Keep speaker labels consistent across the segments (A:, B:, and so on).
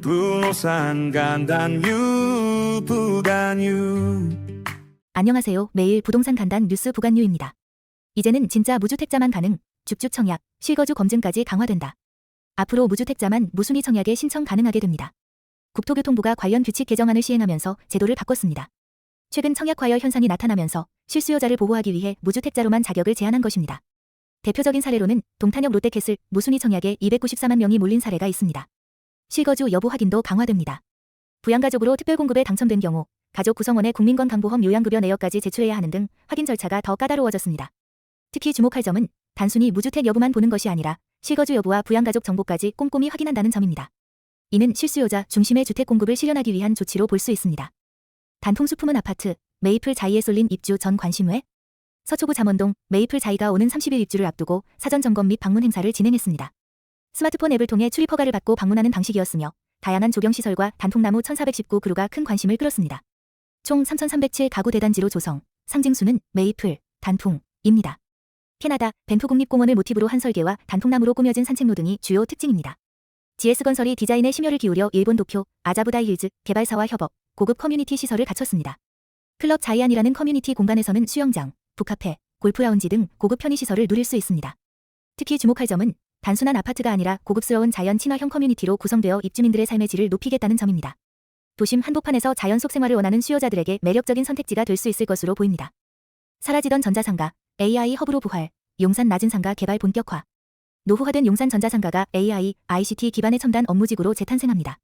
A: 부동산 간단유 부단유
B: 안녕하세요. 매일 부동산 간단 뉴스 부간뉴입니다. 이제는 진짜 무주택자만 가능, 죽죽 청약, 실거주 검증까지 강화된다. 앞으로 무주택자만 무순위 청약에 신청 가능하게 됩니다. 국토교통부가 관련 규칙 개정안을 시행하면서 제도를 바꿨습니다. 최근 청약 과열 현상이 나타나면서 실수요자를 보호하기 위해 무주택자로만 자격을 제한한 것입니다. 대표적인 사례로는 동탄역 롯데캐슬 무순위 청약에 294만 명이 몰린 사례가 있습니다. 실거주 여부 확인도 강화됩니다. 부양가족으로 특별공급에 당첨된 경우 가족 구성원의 국민건강보험 요양급여 내역까지 제출해야 하는 등 확인 절차가 더 까다로워졌습니다. 특히 주목할 점은 단순히 무주택 여부만 보는 것이 아니라 실거주 여부와 부양가족 정보까지 꼼꼼히 확인한다는 점입니다. 이는 실수요자 중심의 주택 공급을 실현하기 위한 조치로 볼 수 있습니다. 단통수 품은 아파트, 메이플 자이에 쏠린 입주 전 관심회? 서초구 잠원동 메이플 자이가 오는 30일 입주를 앞두고 사전 점검 및 방문 행사를 진행했습니다. 스마트폰 앱을 통해 출입 허가를 받고 방문하는 방식이었으며 다양한 조경시설과 단통나무 1419 그루가 큰 관심을 끌었습니다. 총 3,307 가구 대단지로 조성, 상징수는 메이플, 단풍입니다. 캐나다 밴프 국립공원을 모티브로 한 설계와 단통나무로 꾸며진 산책로 등이 주요 특징입니다. GS건설이 디자인에 심혈을 기울여 일본 도쿄, 아자부다이 힐즈 개발사와 협업, 고급 커뮤니티 시설을 갖췄습니다. 클럽 자이안이라는 커뮤니티 공간에서는 수영장, 북카페, 골프라운지 등 고급 편의시설을 누릴 수 있습니다. 특히 주목할 점은 단순한 아파트가 아니라 고급스러운 자연 친화형 커뮤니티로 구성되어 입주민들의 삶의 질을 높이겠다는 점입니다. 도심 한복판에서 자연 속 생활을 원하는 수요자들에게 매력적인 선택지가 될 수 있을 것으로 보입니다. 사라지던 전자상가, AI 허브로 부활, 용산 낮은 상가 개발 본격화. 노후화된 용산 전자상가가 AI, ICT 기반의 첨단 업무지구로 재탄생합니다.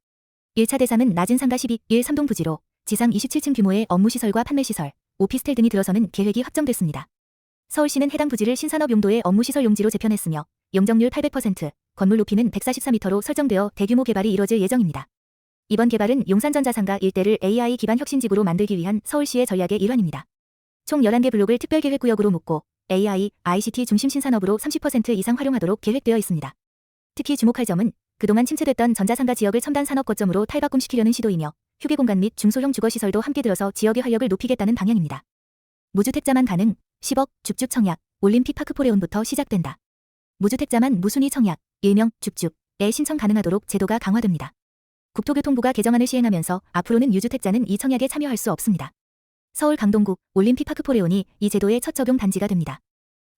B: 1차 대상은 낮은 상가 12, 1 3동 부지로 지상 27층 규모의 업무시설과 판매시설, 오피스텔 등이 들어서는 계획이 확정됐습니다. 서울시는 해당 부지를 신산업 용도의 업무시설 용지로 재편했으며 용적률 800%, 건물 높이는 144m로 설정되어 대규모 개발이 이뤄질 예정입니다. 이번 개발은 용산전자상가 일대를 AI 기반 혁신지구로 만들기 위한 서울시의 전략의 일환입니다. 총 11개 블록을 특별계획구역으로 묶고 AI, ICT 중심 신산업으로 30% 이상 활용하도록 계획되어 있습니다. 특히 주목할 점은 그동안 침체됐던 전자상가 지역을 첨단 산업 거점으로 탈바꿈시키려는 시도이며 휴게 공간 및 중소형 주거시설도 함께 들어서 지역의 활력을 높이겠다는 방향입니다. 무주택자만 가능, 10억, 죽죽 청약, 올림픽 파크포레온부터 시작된다. 무주택자만 무순위 청약, 일명 죽죽에 신청 가능하도록 제도가 강화됩니다. 국토교통부가 개정안을 시행하면서 앞으로는 유주택자는 이 청약에 참여할 수 없습니다. 서울 강동구 올림픽 파크포레온이 이 제도의 첫 적용 단지가 됩니다.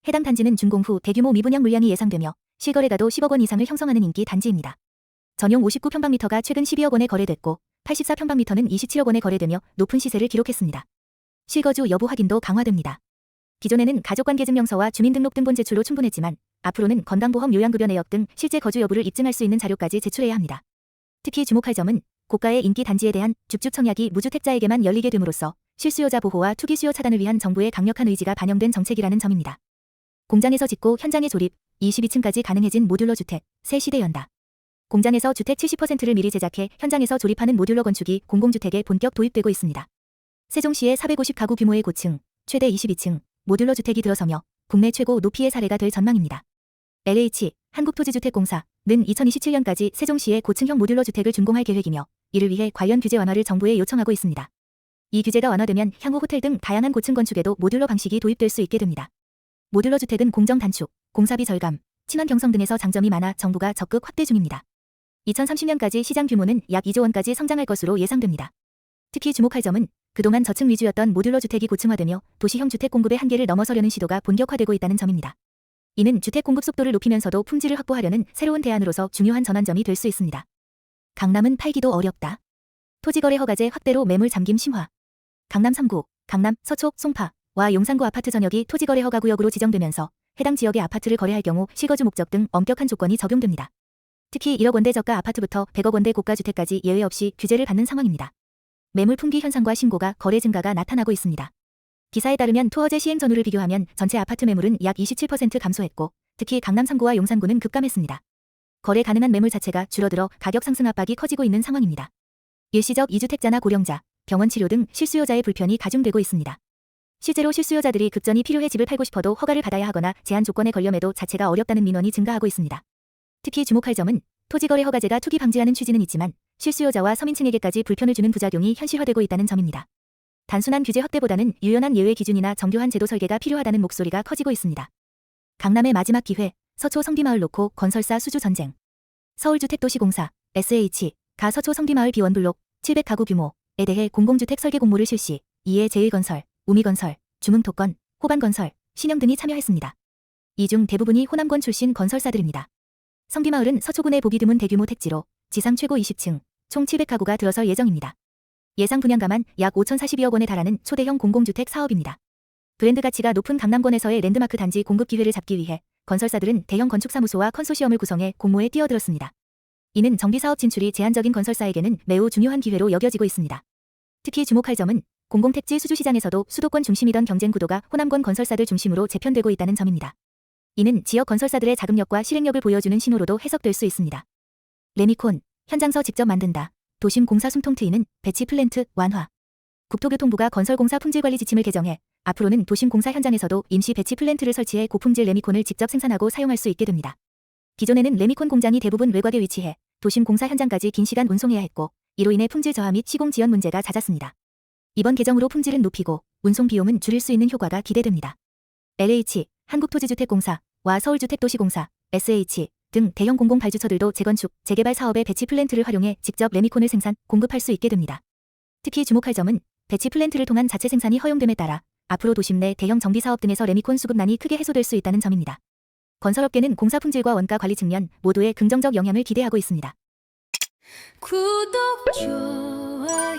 B: 해당 단지는 준공 후 대규모 미분양 물량이 예상되며 실거래가도 10억 원 이상을 형성하는 인기 단지입니다. 전용 59평방미터가 최근 12억 원에 거래됐고 84평방미터는 27억 원에 거래되며 높은 시세를 기록했습니다. 실거주 여부 확인도 강화됩니다. 기존에는 가족관계증명서와 주민등록등본 제출로 충분했지만 앞으로는 건강보험 요양급여 내역 등 실제 거주 여부를 입증할 수 있는 자료까지 제출해야 합니다. 특히 주목할 점은 고가의 인기 단지에 대한 죽죽 청약이 무주택자에게만 열리게 됨으로써 실수요자 보호와 투기 수요 차단을 위한 정부의 강력한 의지가 반영된 정책이라는 점입니다. 공장에서 짓고 현장에 조립, 22층까지 가능해진 모듈러 주택, 새 시대 연다. 공장에서 주택 70%를 미리 제작해 현장에서 조립하는 모듈러 건축이 공공주택에 본격 도입되고 있습니다. 세종시의 450가구 규모의 고층, 최대 22층, 모듈러 주택이 들어서며 국내 최고 높이의 사례가 될 전망입니다. LH, 한국토지주택공사는 2027년까지 세종시의 고층형 모듈러 주택을 준공할 계획이며 이를 위해 관련 규제 완화를 정부에 요청하고 있습니다. 이 규제가 완화되면 향후 호텔 등 다양한 고층 건축에도 모듈러 방식이 도입될 수 있게 됩니다. 모듈러 주택은 공정 단축, 공사비 절감, 친환 경성 등에서 장점이 많아 정부가 적극 확대 중입니다. 2030년까지 시장 규모는 약 2조 원까지 성장할 것으로 예상됩니다. 특히 주목할 점은 그동안 저층 위주였던 모듈러 주택이 고층화되며 도시형 주택 공급의 한계를 넘어서려는 시도가 본격화되고 있다는 점입니다. 이는 주택 공급 속도를 높이면서도 품질을 확보하려는 새로운 대안으로서 중요한 전환점이 될 수 있습니다. 강남은 팔기도 어렵다. 토지거래 허가제 확대로 매물 잠김 심화. 강남 3구, 강남, 서초, 송파 와 용산구 아파트 전역이 토지거래 허가 구역으로 지정되면서 해당 지역의 아파트를 거래할 경우 실거주 목적 등 엄격한 조건이 적용됩니다. 특히 1억 원대 저가 아파트부터 100억 원대 고가 주택까지 예외 없이 규제를 받는 상황입니다. 매물 품귀 현상과 신고가 거래 증가가 나타나고 있습니다. 기사에 따르면 투어제 시행 전후를 비교하면 전체 아파트 매물은 약 27% 감소했고 특히 강남 3구와 용산구는 급감했습니다. 거래 가능한 매물 자체가 줄어들어 가격 상승 압박이 커지고 있는 상황입니다. 일시적 이주택자나 고령자, 병원 치료 등 실수요자의 불편이 가중되고 있습니다. 실제로 실수요자들이 급전이 필요해 집을 팔고 싶어도 허가를 받아야 하거나 제한 조건에 걸려 매도 자체가 어렵다는 민원이 증가하고 있습니다. 특히 주목할 점은 토지거래 허가제가 투기 방지하는 취지는 있지만 실수요자와 서민층에게까지 불편을 주는 부작용이 현실화되고 있다는 점입니다. 단순한 규제 확대보다는 유연한 예외 기준이나 정교한 제도 설계가 필요하다는 목소리가 커지고 있습니다. 강남의 마지막 기회, 서초 성비마을 놓고 건설사 수주 전쟁. 서울주택도시공사, SH, 가 서초 성비마을 비원 블록 700가구 규모에 대해 공공주택 설계 공모를 실시, 이에 제1건설, 우미건설, 중흥토건, 호반건설, 신영 등이 참여했습니다. 이 중 대부분이 호남권 출신 건설사들입니다. 성비마을은 서초군의 보기 드문 대규모 택지로 지상 최고 20층, 총 700가구가 들어설 예정입니다. 예상 분양가만 약 5,042억 원에 달하는 초대형 공공주택 사업입니다. 브랜드 가치가 높은 강남권에서의 랜드마크 단지 공급 기회를 잡기 위해 건설사들은 대형 건축사무소와 컨소시엄을 구성해 공모에 뛰어들었습니다. 이는 정비사업 진출이 제한적인 건설사에게는 매우 중요한 기회로 여겨지고 있습니다. 특히 주목할 점은 공공택지 수주시장에서도 수도권 중심이던 경쟁 구도가 호남권 건설사들 중심으로 재편되고 있다는 점입니다. 이는 지역 건설사들의 자금력과 실행력을 보여주는 신호로도 해석될 수 있습니다. 레미콘, 현장서 직접 만든다. 도심 공사 숨통 트이는 배치 플랜트 완화. 국토교통부가 건설공사 품질관리 지침을 개정해 앞으로는 도심 공사 현장에서도 임시 배치 플랜트를 설치해 고품질 레미콘을 직접 생산하고 사용할 수 있게 됩니다. 기존에는 레미콘 공장이 대부분 외곽에 위치해 도심 공사 현장까지 긴 시간 운송해야 했고 이로 인해 품질 저하 및 시공 지연 문제가 잦았습니다. 이번 개정으로 품질은 높이고 운송 비용은 줄일 수 있는 효과가 기대됩니다. LH, 한국토지주택공사와 서울주택도시공사, SH 등 대형 공공 발주처들도 재건축, 재개발 사업에 배치 플랜트를 활용해 직접 레미콘을 생산, 공급할 수 있게 됩니다. 특히 주목할 점은 배치 플랜트를 통한 자체 생산이 허용됨에 따라 앞으로 도심 내 대형 정비 사업 등에서 레미콘 수급난이 크게 해소될 수 있다는 점입니다. 건설업계는 공사 품질과 원가 관리 측면 모두에 긍정적 영향을 기대하고 있습니다.
C: 구독, 좋아요,